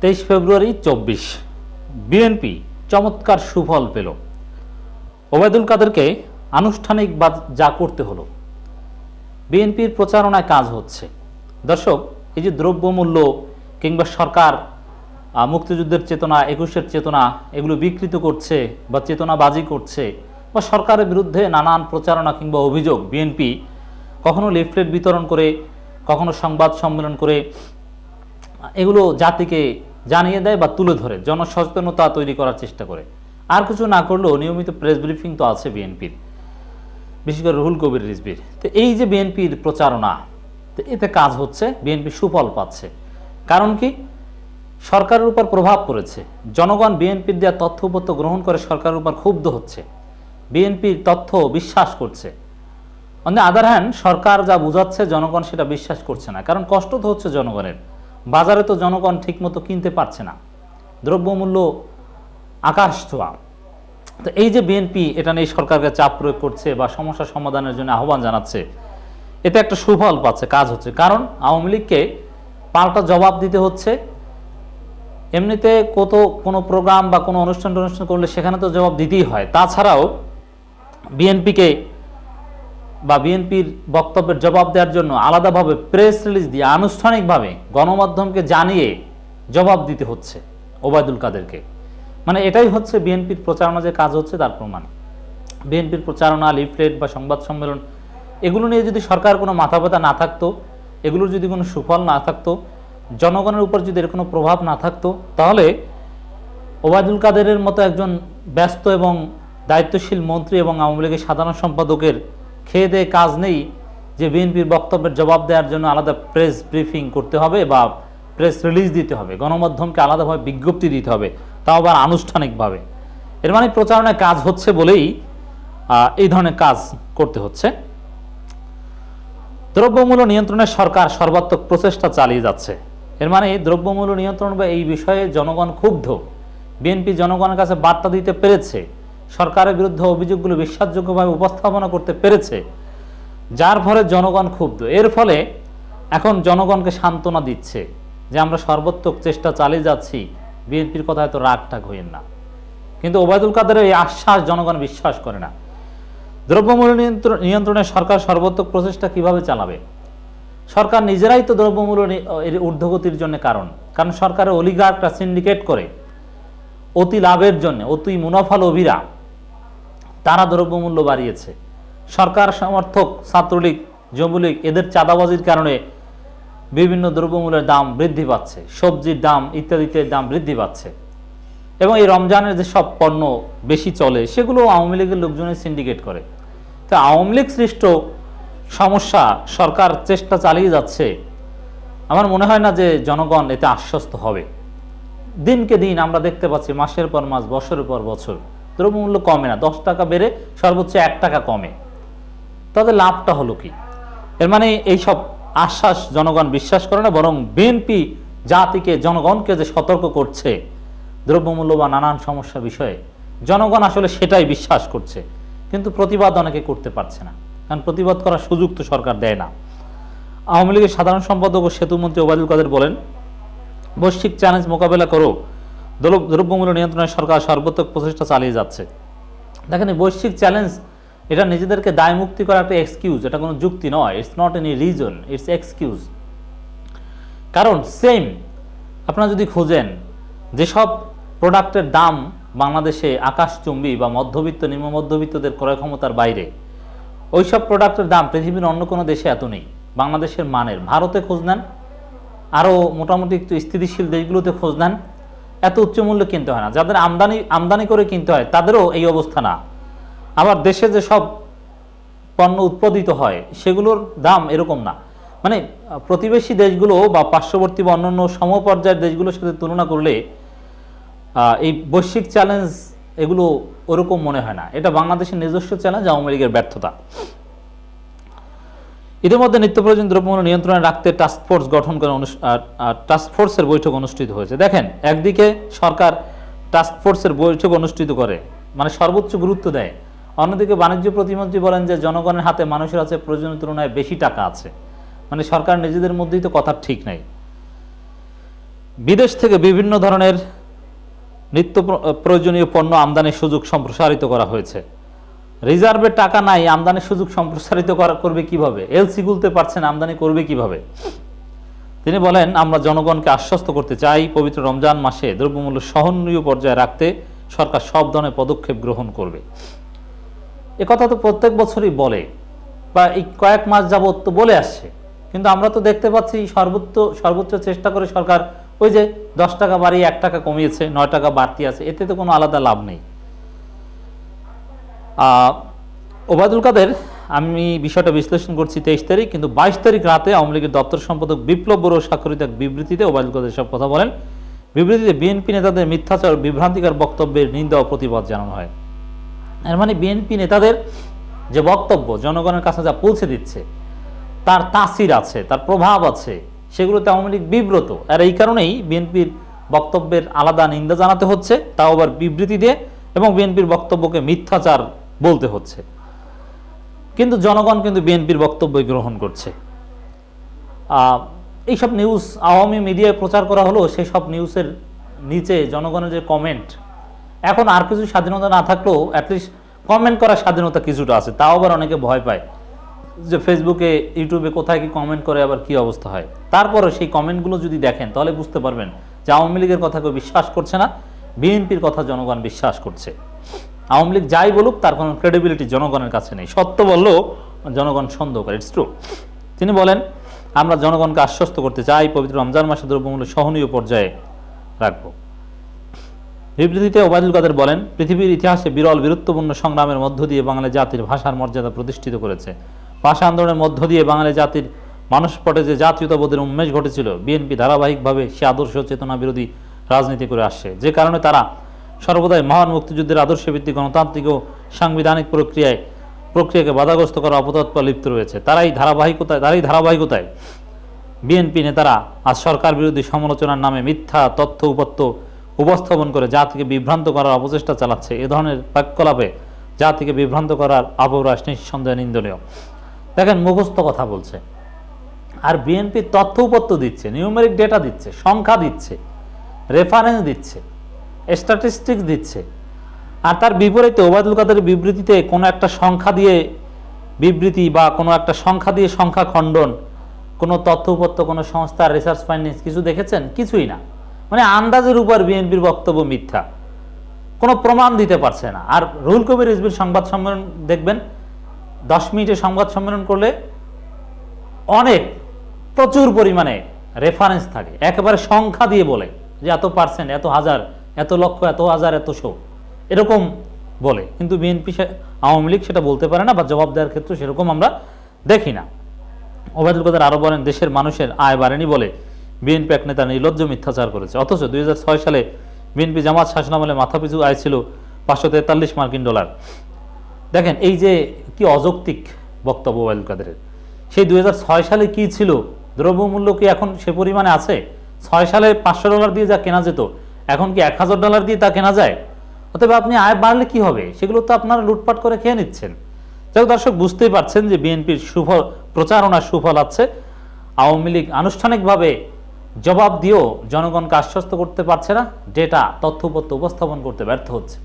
তেইশ ফেব্রুয়ারি চব্বিশ। বিএনপি চমৎকার সুফল পেল। ওবায়দুল কাদেরকে আনুষ্ঠানিক বা যা করতে হলো। বিএনপির প্রচারণায় কাজ হচ্ছে। দর্শক, এই যে দ্রব্যমূল্য কিংবা সরকার মুক্তিযুদ্ধের চেতনা, একুশের চেতনা, এগুলো বিকৃত করছে বা চেতনাবাজি করছে বা সরকারের বিরুদ্ধে নানান প্রচারণা কিংবা অভিযোগ বিএনপি কখনো লিফলেট বিতরণ করে, কখনো সংবাদ সম্মেলন করে, এগুলো জাতিকে জানিয়ে দেয় বা তুলে ধরে। জনসচেতনতা তৈরি করার চেষ্টা করে। আর কিছু না করলেও নিয়মিত প্রেস ব্রিফিং তো আছে বিএনপির। বিশেষ করে রুহুল কবির রিজবির তো এই যে বিএনপির প্রচারণা, তো এতে কাজ হচ্ছে, বিএনপি সুফল পাচ্ছে। কারণ কি? সরকারের উপর প্রভাব পড়েছে। জনগণ বিএনপির দেওয়া তথ্য উপত্য গ্রহণ করে সরকারের উপর ক্ষুব্ধ হচ্ছে। বিএনপির তথ্য বিশ্বাস করছে। অন দ্য আদার হ্যান্ড সরকার যা বোঝাচ্ছে, জনগণ সেটা বিশ্বাস করছে না। কারণ কষ্ট তো হচ্ছে জনগণের। বাজারে তো জনগণ ঠিকমতো কিনতে পারছে না। দ্রব্যমূল্য আকাশ ছোঁয়া। তো এই যে বিএনপি এটা নিয়ে সরকারকে চাপ প্রয়োগ করছে বা সমস্যা সমাধানের জন্য আহ্বান জানাচ্ছে, এতে একটা সুফল পাচ্ছে, কাজ হচ্ছে। কারণ আওয়ামী লীগকে পাল্টা জবাব দিতে হচ্ছে। এমনিতে কত, কোনো প্রোগ্রাম বা কোনো অনুষ্ঠান টনুষ্ঠান করলে সেখানে তো জবাব দিতেই হয়। তাছাড়াও বিএনপিকে বা বিএনপির বক্তব্যের জবাব দেওয়ার জন্য আলাদাভাবে প্রেস রিলিজ দিয়ে আনুষ্ঠানিকভাবে গণমাধ্যমকে জানিয়ে জবাব দিতে হচ্ছে ওবায়দুল কাদেরকে। মানে এটাই হচ্ছে বিএনপির প্রচারণা যে কাজ হচ্ছে তার প্রমাণ। বিএনপির প্রচারণা, লিফলেট বা সংবাদ সম্মেলন, এগুলো নিয়ে যদি সরকার কোনো মাথা ব্যথা না থাকতো, এগুলোর যদি কোনো সুফল না থাকতো, জনগণের উপর যদি এর কোনো প্রভাব না থাকতো, তাহলে ওবায়দুল কাদেরের মতো একজন ব্যস্ত এবং দায়িত্বশীল মন্ত্রী এবং আওয়ামী লীগের সাধারণ সম্পাদকের খেয়ে দেয়ে কাজ নেই যে বিএনপির বক্তব্যের জবাব দেওয়ার জন্য আলাদা প্রেস ব্রিফিং করতে হবে বা প্রেস রিলিজ দিতে হবে, গণমাধ্যমকে আলাদাভাবে বিজ্ঞপ্তি দিতে হবে, তাও আবার আনুষ্ঠানিকভাবে। এর মানে প্রচারণায় কাজ হচ্ছে বলেই এই ধরনের কাজ করতে হচ্ছে। দ্রব্যমূল্য নিয়ন্ত্রণে সরকার সর্বাত্মক প্রচেষ্টা চালিয়ে যাচ্ছে। এর মানে দ্রব্যমূল্য নিয়ন্ত্রণ বা এই বিষয়ে জনগণ ক্ষুব্ধ। বিএনপি জনগণের কাছে বার্তা দিতে পেরেছে। সরকারের বিরুদ্ধে অভিযোগগুলো বিশ্বাসযোগ্যভাবে উপস্থাপনা করতে পেরেছে, যার ফলে জনগণ ক্ষুব্ধ। এর ফলে এখন জনগণকে সান্ত্বনা দিচ্ছে যে আমরা সর্বাত্মক চেষ্টা চালিয়ে যাচ্ছি, বিএনপির কথা হয়তো রাগ টাগ হইয়েন না। কিন্তু ওবায়দুল কাদেরের এই আশ্বাস জনগণ বিশ্বাস করে না। দ্রব্যমূল্য নিয়ন্ত্রণ সরকার সর্বাত্মক প্রচেষ্টা কীভাবে চালাবে? সরকার নিজেরাই তো দ্রব্যমূল্য এর ঊর্ধ্বগতির জন্য কারণ। কারণ সরকারের অলিগার্করা সিন্ডিকেট করে অতি লাভের জন্য, অতি মুনাফা লোভীরা তারা দ্রব্যমূল্য বাড়িয়েছে। সরকার, সমর্থক, ছাত্রলীগ, যুবলীগ এদের চাঁদাবাজির কারণে বিভিন্ন দ্রব্যমূল্যের দাম বৃদ্ধি পাচ্ছে, সবজির দাম ইত্যাদিতে দাম বৃদ্ধি পাচ্ছে। এবং এই রমজানের যে সব পণ্য বেশি চলে, সেগুলো আওয়ামী লীগের লোকজনের সিন্ডিকেট করে। তো আওয়ামী লীগ সৃষ্ট সমস্যা সরকার চেষ্টা চালিয়ে যাচ্ছে, আমার মনে হয় না যে জনগণ এতে আশ্বস্ত হবে। দিনকে দিন আমরা দেখতে পাচ্ছি, মাসের পর মাস, বছরের পর বছর দ্রব্যমূল্য কমে না, দশ টাকা বেড়ে সর্বোচ্চ এক টাকা কমে। তাদের লাভটা হলো কি? এর মানে এইসব আশ্বাস জনগণ বিশ্বাস করে না, বরং বিএনপি জাতিকে, জনগণকে যে সতর্ক করছে দ্রব্যমূল্য বা নানান সমস্যা বিষয়ে, জনগণ আসলে সেটাই বিশ্বাস করছে। কিন্তু প্রতিবাদ অনেকে করতে পারছে না, কারণ প্রতিবাদ করার সুযোগ তো সরকার দেয় না। আওয়ামী লীগের সাধারণ সম্পাদক ও সেতুমন্ত্রী ওবায়দুল কাদের বলেন, বৈশ্বিক চ্যালেঞ্জ মোকাবেলা করো দ্রব্যমূল্য নিয়ন্ত্রণে সরকার সর্বাত্মক প্রচেষ্টা চালিয়ে যাচ্ছে। দেখেন বৈশ্বিক চ্যালেঞ্জ এটা নিজেদেরকে দায় মুক্তি করার একটা এক্সকিউজ এটা কোনো যুক্তি নয়। It's not any reason it's excuse কারণ সেম আপনারা যদি খোঁজেন, যেসব প্রোডাক্টের দাম বাংলাদেশে আকাশচুম্বী বা মধ্যবিত্ত, নিম্ন মধ্যবিত্তদের ক্রয় ক্ষমতার বাইরে, ওইসব প্রোডাক্টের দাম পৃথিবীর অন্য কোনো দেশে এত নেই। বাংলাদেশের মানের। ভারতে খোঁজ নেন। আরও মোটামুটি একটু স্থিতিশীল দেশগুলোতে খোঁজ নেন। এত উচ্চ মূল্য কিনতে হয় না। যাদের আমদানি আমদানি করে কিনতে হয়, তাদেরও এই অবস্থা না। আবার দেশে যে সব পণ্য উৎপাদিত হয়, সেগুলোর দাম এরকম না। মানে প্রতিবেশী দেশগুলো বা পার্শ্ববর্তী বা অন্যান্য সমপর্যায়ের দেশগুলোর সাথে তুলনা করলে এই বৈশ্বিক চ্যালেঞ্জ এগুলো ওরকম মনে হয় না। এটা বাংলাদেশের নিজস্ব চ্যালেঞ্জ আওয়ামী লীগের ব্যর্থতা। ইতিমধ্যে নিত্য প্রয়োজন দ্রব্যমূল্য নিয়ন্ত্রণে রাখতে টাস্ক ফোর্স গঠন করে টাস্ক ফোর্সের বৈঠক অনুষ্ঠিত হয়েছে। দেখেন, একদিকে সরকার টাস্ক ফোর্সের বৈঠক অনুষ্ঠিত করে মানে সর্বোচ্চ গুরুত্ব দেয়। অন্যদিকে বাণিজ্য প্রতিমন্ত্রী বলেন যে, জনগণের হাতে মানুষের কাছে প্রয়োজনের তুলনায় বেশি টাকা আছে। মানে সরকার নিজেদের মধ্যেই তো কথা ঠিক নাই। বিদেশ থেকে বিভিন্ন ধরনের নিত্য প্রয়োজনীয় পণ্য আমদানির সুযোগ সম্প্রসারিত করা হয়েছে। রিজার্ভে টাকা নাই, আমদানির সুযোগ সম্প্রসারিত করা করবে কীভাবে? এলসি গুলতে পারছেন আমদানি করবে কীভাবে? তিনি বলেন, আমরা জনগণকে আশ্বস্ত করতে চাই, পবিত্র রমজান মাসে দ্রব্যমূল্য সহনীয় পর্যায়ে রাখতে সরকার সব ধরনের পদক্ষেপ গ্রহণ করবে। এ কথা তো প্রত্যেক বছরই বলে, বা এই কয়েক মাস যাবত তো বলে আসছে। কিন্তু আমরা তো দেখতে পাচ্ছি সর্বোচ্চ সর্বোচ্চ চেষ্টা করে সরকার ওই যে দশ টাকা বাড়িয়ে এক টাকা কমিয়েছে, নয় টাকা বাড়তি আছে, এতে তো কোনো আলাদা লাভ নেই। ওবায়দুল কাদের, আমি বিষয়টা বিশ্লেষণ করছি তেইশ তারিখ, কিন্তু বাইশ তারিখ রাতে আওয়ামী লীগের দপ্তর সম্পাদক বিপ্লব বড় স্বাক্ষরিত এক বিবৃতিতে ওবায়দুল কাদের সব কথা বলেন। বিবৃতিতে বিএনপি নেতাদের মিথ্যাচার বিভ্রান্তিকর বক্তব্যের নিন্দা ও প্রতিবাদ জানানো হয়। এর মানে বিএনপি নেতাদের যে বক্তব্য, জনগণের কাছে যা পৌঁছে দিচ্ছে, তার তাসির আছে, তার প্রভাব আছে, সেগুলোতে আওয়ামী লীগ বিব্রত। আর এই কারণেই বিএনপির বক্তব্যের আলাদা নিন্দা জানাতে হচ্ছে, তাও আবার বিবৃতি দিয়ে, এবং বিএনপির বক্তব্যকে মিথ্যাচার বলতে হচ্ছে। কিন্তু জনগণ কিন্তু বিএনপির বক্তব্য গ্রহণ করছে। এইসব নিউজ আওয়ামী মিডিয়ায় প্রচার করা হলো সেই সব নিউজের নিচে জনগণের যে কমেন্ট এখন আর কিছু স্বাধীনতা না থাকলেও অ্যাটলিস্ট কমেন্ট করার স্বাধীনতা কিছুটা আছে। তাও আবার অনেকে ভয় পায় যে ফেসবুকে ইউটিউবে কোথায় কি কমেন্ট করে, আবার কি অবস্থা হয়। তারপরে সেই কমেন্টগুলো যদি দেখেন, তাহলে বুঝতে পারবেন যে আওয়ামী লীগের কথা কেউ বিশ্বাস করছে না, বিএনপির কথা জনগণ বিশ্বাস করছে। আওয়ামী লীগ যাই বলুক, তার কোনো ক্রেডিবিলিটি জনগণের কাছে নেই। সত্য বললেও জনগণ সন্দেহ করে ইটস ট্রু তিনি বলেন, আমরা জনগণকে আশ্বস্ত করতে চাই, পবিত্র রমজান মাসে দ্রব্যমূল্য সহনীয় পর্যায়ে রাখব। বিবৃতিতে ওবায়দুল কাদের বলেন, পৃথিবীর ইতিহাসে বিরল, বীরত্বপূর্ণ সংগ্রামের মধ্য দিয়ে বাঙালি জাতির ভাষার মর্যাদা প্রতিষ্ঠিত করেছে। ভাষা আন্দোলনের মধ্য দিয়ে বাঙালি জাতির মানসপটে যে জাতীয়তাবোধের উন্মেষ ঘটেছিল, বিএনপি ধারাবাহিকভাবে সে আদর্শ চেতনা বিরোধী রাজনীতি করে আসছে। যে কারণে তারা সর্বদাই মহান মুক্তিযুদ্ধের আদর্শ ভিত্তিক গণতান্ত্রিক ও সাংবিধানিক প্রক্রিয়ায়, প্রক্রিয়াকে বাধাগ্রস্ত করা অপতৎপর লিপ্ত রয়েছে। তারাই ধারাবাহিকতায় তারাই ধারাবাহিকতায় বিএনপি নেতারা আজ সরকার বিরোধী সমালোচনার নামে মিথ্যা তথ্য উপত্য উপস্থাপন করে জাতিকে বিভ্রান্ত করার অপচেষ্টা চালাচ্ছে। এ ধরনের বাক্যলাপে জাতিকে বিভ্রান্ত করার অপপ্রয়াস নিঃসন্দেহে নিন্দনীয়। দেখেন, মুখস্থ কথা বলছে। আর বিএনপি তথ্য উপত্য দিচ্ছে, নিউমেরিক ডেটা দিচ্ছে, সংখ্যা দিচ্ছে রেফারেন্স দিচ্ছে। স্ট্যাটিস্টিক্স দিচ্ছে। আর তার বিপরীতে ওবায়দুল কাদের বিবৃতিতে কোনো একটা সংখ্যা দিয়ে বিবৃতি বা কোনো একটা সংখ্যা দিয়ে সংখ্যা খণ্ডন, কোনো তথ্য উপত্য, কোনো সংস্থার রিসার্চ ফাইন্ডিংস কিছু দেখেছেন? কিছুই না। মানে আন্দাজের উপর বিএনপির বক্তব্য মিথ্যা। কোনো প্রমাণ দিতে পারছে না। আর রুহুল কবির রিজভির সংবাদ সম্মেলন দেখবেন, দশ মিনিটে সংবাদ সম্মেলন করলে অনেক, প্রচুর পরিমাণে রেফারেন্স থাকে। একেবারে সংখ্যা দিয়ে বলে যে এত পার্সেন্ট এত হাজার এত লক্ষ, এত হাজার, এত শো। এরকম বলে। কিন্তু বিএনপি আওয়ামী লীগ সেটা বলতে পারে না বা জবাব দেওয়ার ক্ষেত্রে সেরকম আমরা দেখি না। ওবায়দুল কাদের আরও বলেন, দেশের মানুষের আয় বাড়েনি বলে বিএনপি এক নেতা নির্লজ্জ মিথ্যাচার করেছে। অথচ দুই সালে বিএনপি জামাত শাসনামলে মাথাপিছু আয় ছিল পাঁচশো তেতাল্লিশ মার্কিন ডলার। দেখেন, এই যে কি অযৌক্তিক বক্তব্য ওবায়দুল কাদেরের। সেই দুই ছয় সালে কি ছিল? দ্রব্যমূল্য কি এখন সে পরিমাণে আছে? ছয় সালে পাঁচশো ডলার দিয়ে যা কেনা যেত এখন কি এক হাজার ডলার দিয়ে তা কেনা যায়? অতএব আপনি আয় বাড়লে কি হবে? সেগুলো তো আপনারা লুটপাট করে খেয়ে নিচ্ছেন। যাই দর্শক, বুঝতেই পারছেন যে বিএনপির সুফল প্রচারণার সুফল আছে। আওয়ামী লীগ আনুষ্ঠানিকভাবে জবাব দিয়েও জনগণকে আশ্বস্ত করতে পারছে না। ডেটা, তথ্যপত্র উপস্থাপন করতে ব্যর্থ হচ্ছে।